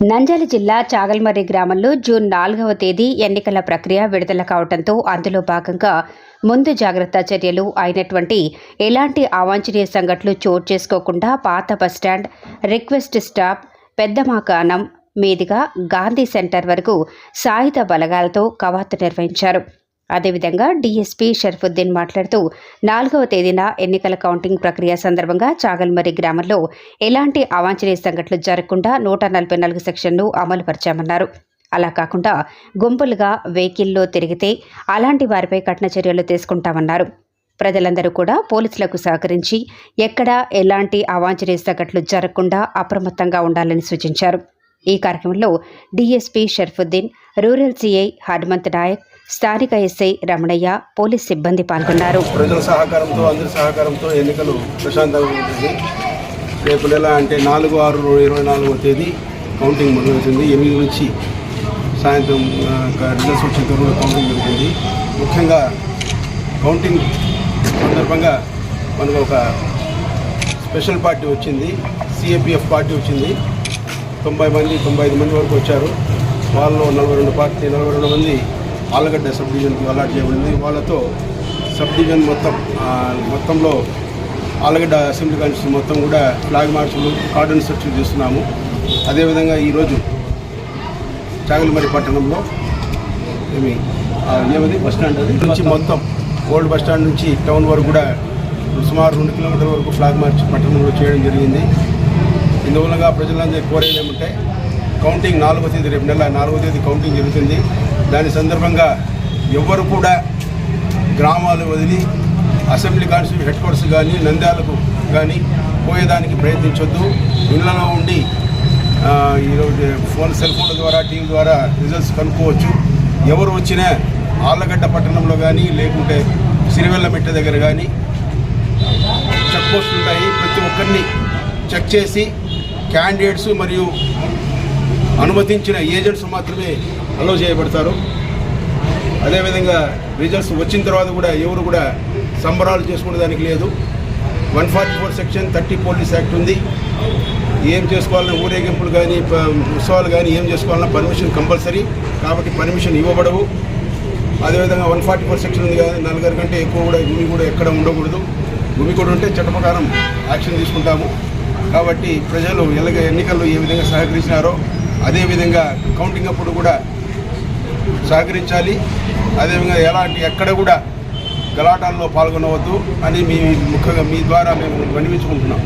నంద్యాల జిల్లా చాగల్మర్రి గ్రామంలో జూన్ నాలుగవ తేదీ ఎన్నికల ప్రక్రియ విడుదల కావడంతో అందులో భాగంగా ముందు జాగ్రత్త చర్యలు అయినటువంటి ఎలాంటి అవాంఛనీయ సంఘటనలు చోటు చేసుకోకుండా పాత బస్టాండ్ రిక్వెస్ట్ స్టాప్ పెద్దమాకానం మీదుగా గాంధీ సెంటర్ వరకు సాయుధ బలగాలతో కవాతు నిర్వహించారు. అదేవిధంగా డీఎస్పీ షర్ఫుద్దీన్ మాట్లాడుతూ నాలుగవ తేదీన ఎన్నికల కౌంటింగ్ ప్రక్రియ సందర్భంగా చాగల్మరి గ్రామంలో ఎలాంటి అవాంఛనీయ సంఘటనలు జరగకుండా నూట నలభై నాలుగు సెక్షన్ను అమలుపరిచామన్నారు అలా కాకుండా గుంపులుగా వెహికల్లో తిరిగితే అలాంటి వారిపై కఠిన చర్యలు తీసుకుంటామన్నారు. ప్రజలందరూ కూడా పోలీసులకు సహకరించి ఎక్కడా ఎలాంటి అవాంఛనీయ సంఘటనలు జరగకుండా అప్రమత్తంగా ఉండాలని సూచించారు. ఈ కార్యక్రమంలో DSP Sharfuddin rural CI Hanumanth Naik స్థానిక ఎస్ఐ రమణయ్య పోలీస్ సిబ్బంది పాల్గొన్నారు. ప్రజల సహకారంతో అందరి సహకారంతో ఎన్నికలు ప్రశాంతంగా ఉంటుంది రేపు నెల అంటే నాలుగు ఆరు ఇరవై నాలుగవ తేదీ కౌంటింగ్ మొదలవుతుంది. ఎనిమిది నుంచి సాయంత్రం రిజల్ట్స్ వచ్చేంత తరువాత కౌంటింగ్ జరుగుతుంది. ముఖ్యంగా కౌంటింగ్ సందర్భంగా మనకు ఒక స్పెషల్ పార్టీ వచ్చింది. సిఏపిఎఫ్ పార్టీ వచ్చింది. తొంభై మంది తొంభై ఐదు మంది వరకు వచ్చారు. వాళ్ళలో నలభై రెండు పార్టీ నలభై రెండు మంది ఆలగడ్డ సబ్ డివిజన్కి అలాట్ చేయబడింది. వాళ్ళతో సబ్ డివిజన్ మొత్తం మొత్తంలో ఆలగడ్డ అసెంబ్లీ కాన్స్టిట్యూషన్ మొత్తం కూడా ఫ్లాగ్ మార్చులు కార్డన్ సెర్చ్లు చేస్తున్నాము. అదేవిధంగా ఈరోజు చాగలమరి పట్టణంలో ఏమి ఏమది? బస్ స్టాండ్ అది? నుంచి మొత్తం ఓల్డ్ బస్ స్టాండ్ నుంచి టౌన్ వరకు కూడా సుమారు రెండు కిలోమీటర్ల వరకు ఫ్లాగ్ మార్చ్ పట్టణంలో చేయడం జరిగింది. ఇందువలన ప్రజలందరూ కోరేది ఏమంటే కౌంటింగ్ నాలుగో తేదీ రేపు నెల నాలుగో తేదీ కౌంటింగ్ జరుగుతుంది. దాని సందర్భంగా ఎవ్వరు కూడా గ్రామాలు వదిలి అసెంబ్లీ కాన్స్టిట్యూషన్ హెడ్ క్వార్టర్స్ కానీ నంద్యాలకు కానీ పోయేదానికి ప్రయత్నించొద్దు. ఇళ్ళలో ఉండి ఈరోజు ఫోన్ సెల్ ఫోన్ల ద్వారా టీవీ ద్వారా రిజల్ట్స్ కనుక్కోవచ్చు. ఎవరు వచ్చినా ఆళ్ళగడ్డ పట్టణంలో కానీ లేకుంటే సిరివెల్లమెట్ట దగ్గర కానీ చెక్ పోస్టులు ఉంటాయి. ప్రతి ఒక్కరిని చెక్ చేసి క్యాండిడేట్స్ మరియు అనుమతించిన ఏజెంట్స్ మాత్రమే అలో చేయబడతారు. అదేవిధంగా రిజల్ట్స్ వచ్చిన తర్వాత కూడా ఎవరు కూడా సంబరాలు చేసుకునే దానికి లేదు. One forty four section thirty police act ఉంది. ఏం చేసుకోవాలన్నా ఊరేగింపులు కానీ ఉత్సవాలు కానీ ఏం చేసుకోవాలన్నా పర్మిషన్ కంపల్సరీ. కాబట్టి పర్మిషన్ ఇవ్వబడవు. అదేవిధంగా వన్ ఫార్టీ ఫోర్ సెక్షన్ ఉంది కానీ నలుగురు కంటే ఎక్కువ కూడా భూమి కూడా ఎక్కడ ఉండకూడదు. భూమి కూడా ఉంటే చట్ట ప్రకారం యాక్షన్ తీసుకుంటాము. కాబట్టి ప్రజలు ఎలాగ ఎన్నికల్లో ఏ విధంగా సహకరించినారో అదేవిధంగా కౌంటింగ్ అప్పుడు కూడా సహకరించాలి. అదేవిధంగా ఎలాంటి ఎక్కడ కూడా గలాటాల్లో పాల్గొనవద్దు అని మీ ముఖ్యంగా మీ ద్వారా మేము వినిపించుకుంటున్నాం